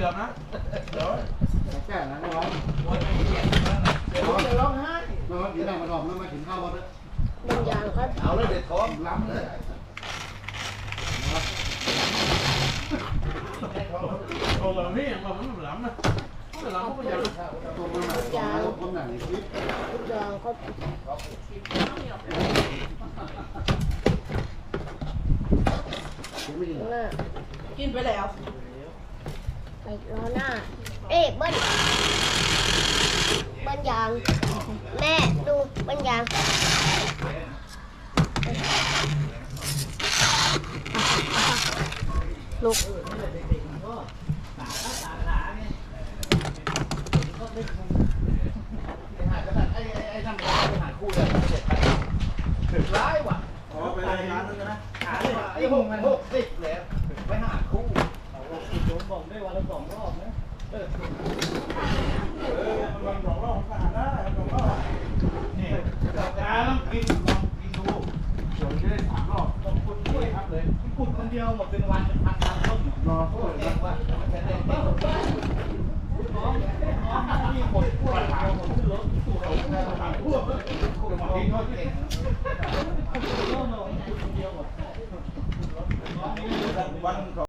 ือบนะเดี๋ยวแก่นะน้องเดี๋ยวจะร้องไห้น้องกินได้มาดอกมันมากินข้าวบ้างบางอย่างก็เอาเลยเด็ดท้องล้ำเลยโอ้โหนี่มันมันล้ำนะมันล้ำก็ยังตัวมันหนักตัวมันหนักในลิปทุกอย่างก็ผมไม่กินหน้ากินไปแล้ว ไปรอหน้า เอ๊ะเบิ้ลเบิ้ลยาง แม่ดูเบิ้ลยางลุกร้ายว่ะอ๋อไปรายงานนึงนะไอ้พวกมันหกสิบแล้วไป วจะได้สามรอบต้องคุณด้วยครับเลยขุดคน